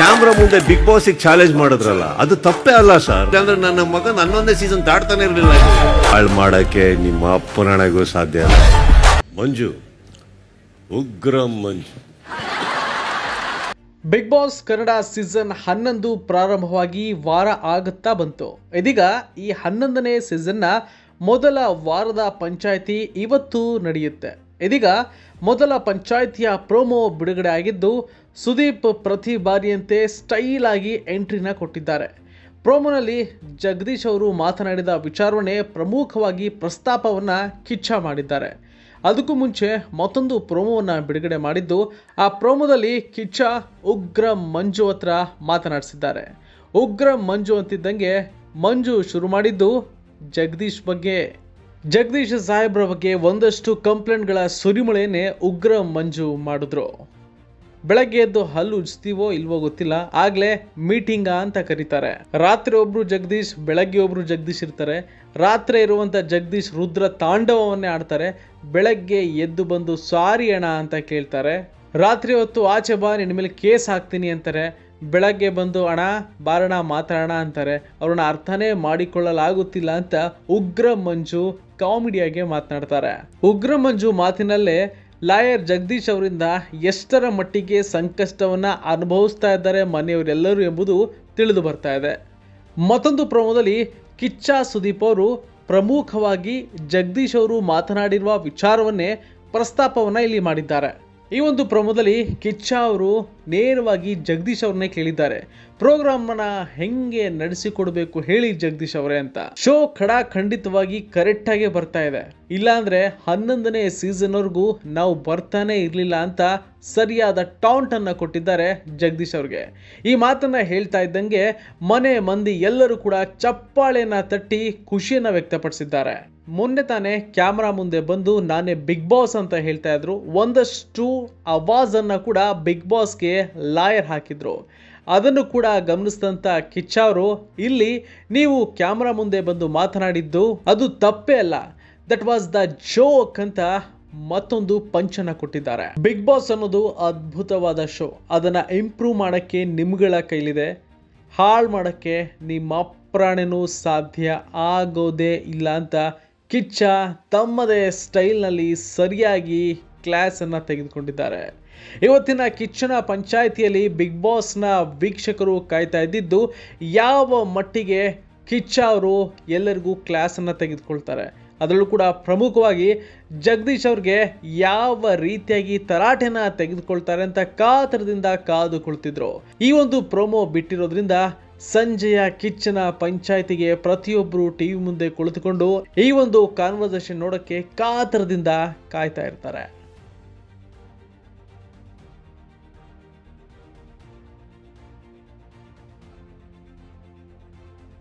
Camera ಮುಂದೆ big boss challenge ಮಾಡಿದ್ರಲ್ಲ ಅದು ತಪ್ಪೇ ಅಲ್ಲ ಸರ್ ಅಂದ್ರೆ ನನ್ನ ಮಗ ನನ್ನೊಂದೇ ಸೀಸನ್ ದಾಟ್ತಾನೆ ಇರಲಿಲ್ಲ. ಹಾಳು ಮಾಡಕ್ಕೆ ನಿಮ್ಮ ಅಪ್ಪನಣೆಗೂ ಸಾಧ್ಯ ಇಲ್ಲ Manju Ugra Manju. Bigg Boss Kannada season ಹನ್ನೊಂದು ಪ್ರಾರಂಭವಾಗಿ ವಾರ ಆಗುತ್ತಾ ಬಂತು. ಇದೀಗ ಈ ಹನ್ನೊಂದನೇ ಸೀಸನ್ನ ಮೊದಲ ವಾರದ ಪಂಚಾಯಿತಿ ಇವತ್ತು ನಡೆಯುತ್ತೆ. ಇದೀಗ ಮೊದಲ ಪಂಚಾಯಿತಿಯ ಪ್ರೋಮೋ ಬಿಡುಗಡೆ ಆಗಿದ್ದು ಸುದೀಪ್ ಪ್ರತಿ ಬಾರಿಯಂತೆ ಸ್ಟೈಲ್ ಆಗಿ ಎಂಟ್ರಿನ ಕೊಟ್ಟಿದ್ದಾರೆ. ಪ್ರೋಮೋನಲ್ಲಿ ಜಗದೀಶ್ ಅವರು ಮಾತನಾಡಿದ ವಿಚಾರಣೆ ಪ್ರಮುಖವಾಗಿ ಪ್ರಸ್ತಾಪವನ್ನು ಕಿಚ್ಚ ಮಾಡಿದ್ದಾರೆ. ಅದಕ್ಕೂ ಮುಂಚೆ ಮತ್ತೊಂದು ಪ್ರೋಮೋವನ್ನು ಬಿಡುಗಡೆ ಮಾಡಿದ್ದು, ಆ ಪ್ರೋಮೋದಲ್ಲಿ ಕಿಚ್ಚ ಉಗ್ರ ಮಂಜು ಹತ್ರ ಮಾತನಾಡಿಸಿದ್ದಾರೆ. ಉಗ್ರ ಮಂಜು ಅಂತಿದ್ದಂಗೆ ಮಂಜು ಶುರು ಮಾಡಿದ್ದು ಜಗದೀಶ್ ಬಗ್ಗೆ. ಜಗದೀಶ್ ಸಾಹೇಬ್ರ ಬಗ್ಗೆ ಒಂದಷ್ಟು ಕಂಪ್ಲೇಂಟ್ಗಳ ಸುರಿಮಳೆಯನ್ನೇ ಉಗ್ರ ಮಂಜು ಮಾಡಿದ್ರು. ಬೆಳಗ್ಗೆ ಎದ್ದು ಹಲ್ಲು ಉಜ್ತೀವೋ ಇಲ್ವೋ ಗೊತ್ತಿಲ್ಲ, ಆಗ್ಲೇ ಮೀಟಿಂಗ ಅಂತ ಕರೀತಾರೆ. ರಾತ್ರಿ ಒಬ್ರು ಜಗದೀಶ್, ಬೆಳಗ್ಗೆ ಒಬ್ರು ಜಗದೀಶ್ ಇರ್ತಾರೆ. ರಾತ್ರಿ ಇರುವಂತ ಜಗದೀಶ್ ರುದ್ರ ತಾಂಡವವನ್ನೇ ಆಡ್ತಾರೆ. ಬೆಳಗ್ಗೆ ಎದ್ದು ಬಂದು ಸಾರಿ ಅಣ್ಣ ಅಂತ ಕೇಳ್ತಾರೆ. ರಾತ್ರಿ ಹೊತ್ತು ಆಚೆ ಬಾ ನಿನ್ನ ಮೇಲೆ ಕೇಸ್ ಹಾಕ್ತೀನಿ ಅಂತಾರೆ. ಬೆಳಗ್ಗೆ ಬಂದು ಅಣ ಬಾರಣ ಮಾತಾಡೋಣ ಅಂತಾರೆ. ಅವ್ರನ್ನ ಅರ್ಥನೇ ಮಾಡಿಕೊಳ್ಳಲಾಗುತ್ತಿಲ್ಲ ಅಂತ ಉಗ್ರ ಮಂಜು ಕಾಮಿಡಿಯಾಗಿ ಮಾತನಾಡ್ತಾರೆ. ಉಗ್ರ ಮಂಜು ಮಾತಿನಲ್ಲೇ ಲಾಯರ್ ಜಗದೀಶ್ ಅವರಿಂದ ಎಷ್ಟರ ಮಟ್ಟಿಗೆ ಸಂಕಷ್ಟವನ್ನು ಅನುಭವಿಸ್ತಾ ಇದ್ದಾರೆ ಮನೆಯವರೆಲ್ಲರೂ ಎಂಬುದು ತಿಳಿದು ಬರ್ತಾ ಇದೆ. ಮತ್ತೊಂದು ಪ್ರಮೋದಲ್ಲಿ ಕಿಚ್ಚ ಸುದೀಪ್ ಅವರು ಪ್ರಮುಖವಾಗಿ ಜಗದೀಶ್ ಅವರು ಮಾತನಾಡಿರುವ ವಿಚಾರವನ್ನೇ ಪ್ರಸ್ತಾಪವನ್ನು ಇಲ್ಲಿ ಮಾಡಿದ್ದಾರೆ. ಈ ಒಂದು ಪ್ರಮೋದಲ್ಲಿ ಕಿಚ್ಚ ಅವರು ನೇರವಾಗಿ ಜಗದೀಶ್ ಅವ್ರನ್ನೇ ಕೇಳಿದ್ದಾರೆ. ಪ್ರೋಗ್ರಾಮ್ ಅನ್ನ ಹೆಂಗೆ ನಡೆಸಿಕೊಡ್ಬೇಕು ಹೇಳಿ ಜಗದೀಶ್ ಅವರೇ ಅಂತ. ಶೋ ಖಡಾ ಖಂಡಿತವಾಗಿ ಕರೆಕ್ಟ್ ಆಗಿ ಬರ್ತಾ ಇದೆ. ಇಲ್ಲಾಂದ್ರೆ ಹನ್ನೊಂದನೇ ಸೀಸನ್ ವರ್ಗೂ ನಾವು ಬರ್ತಾನೆ ಇರಲಿಲ್ಲ ಅಂತ ಸರಿಯಾದ ಟಾಂಟ್ ಅನ್ನ ಕೊಟ್ಟಿದ್ದಾರೆ ಜಗದೀಶ್ ಅವ್ರಿಗೆ. ಈ ಮಾತನ್ನ ಹೇಳ್ತಾ ಇದ್ದಂಗೆ ಮನೆ ಮಂದಿ ಎಲ್ಲರೂ ಕೂಡ ಚಪ್ಪಾಳೆನ ತಟ್ಟಿ ಖುಷಿಯನ್ನ ವ್ಯಕ್ತಪಡಿಸಿದ್ದಾರೆ. ಮೊನ್ನೆ ತಾನೇ ಕ್ಯಾಮ್ರಾ ಮುಂದೆ ಬಂದು ನಾನೇ ಬಿಗ್ ಬಾಸ್ ಅಂತ ಹೇಳ್ತಾ ಇದ್ರು. ಒಂದಷ್ಟು ಅವಾಜ್ ಅನ್ನ ಕೂಡ ಬಿಗ್ ಬಾಸ್ಗೆ ಲಾಯರ್ ಹಾಕಿದ್ರು. ಅದನ್ನು ಕೂಡ ಗಮನಿಸಿದಂತ ಕಿಚ್ಚ ಅವರು ಇಲ್ಲಿ ನೀವು ಕ್ಯಾಮ್ರಾ ಮುಂದೆ ಬಂದು ಮಾತನಾಡಿದ್ದು ಅದು ತಪ್ಪೇ ಅಲ್ಲ. ದಟ್ ವಾಸ್ ದ ಜೋಕ್ ಅಂತ ಮತ್ತೊಂದು ಪಂಚನ ಕೊಟ್ಟಿದ್ದಾರೆ. ಬಿಗ್ ಬಾಸ್ ಅನ್ನೋದು ಅದ್ಭುತವಾದ ಶೋ ಅದನ್ನ ಇಂಪ್ರೂವ್ ಮಾಡಕ್ಕೆ ನಿಮ್ಗಳ ಕೈಲಿದೆ. ಹಾಳು ಮಾಡಕ್ಕೆ ನಿಮ್ಮ ಪ್ರಾಣನೂ ಸಾಧ್ಯ ಆಗೋದೇ ಇಲ್ಲ ಅಂತ ಕಿಚ್ಚ ತಮ್ಮದೇ ಸ್ಟೈಲ್ನಲ್ಲಿ ಸರಿಯಾಗಿ ಕ್ಲಾಸನ್ನು ತೆಗೆದುಕೊಂಡಿದ್ದಾರೆ. ಇವತ್ತಿನ ಕಿಚ್ಚನ ಪಂಚಾಯಿತಿಯಲ್ಲಿ ಬಿಗ್ ಬಾಸ್ನ ವೀಕ್ಷಕರು ಕಾಯ್ತಾ ಇದ್ದಿದ್ದು, ಯಾವ ಮಟ್ಟಿಗೆ ಕಿಚ್ಚ ಅವರು ಎಲ್ಲರಿಗೂ ಕ್ಲಾಸನ್ನು ತೆಗೆದುಕೊಳ್ತಾರೆ. ಅದರಲ್ಲೂ ಕೂಡ ಪ್ರಮುಖವಾಗಿ ಜಗದೀಶ್ ಅವ್ರಿಗೆ ಯಾವ ರೀತಿಯಾಗಿ ತರಾಟೆನ ತೆಗೆದುಕೊಳ್ತಾರೆ ಅಂತ ಕಾತರದಿಂದ ಕಾದು ಕುಳಿತಿದ್ರು. ಈ ಒಂದು ಪ್ರೋಮೋ ಬಿಟ್ಟಿರೋದ್ರಿಂದ ಸಂಜೆಯ ಕಿಚ್ಚನ ಪಂಚಾಯಿತಿಗೆ ಪ್ರತಿಯೊಬ್ಬರು ಟಿವಿ ಮುಂದೆ ಕುಳಿತುಕೊಂಡು ಈ ಒಂದು ಕಾನ್ವರ್ಸೇಷನ್ ನೋಡೋಕ್ಕೆ ಕಾತರದಿಂದ ಕಾಯ್ತಾ ಇರ್ತಾರೆ.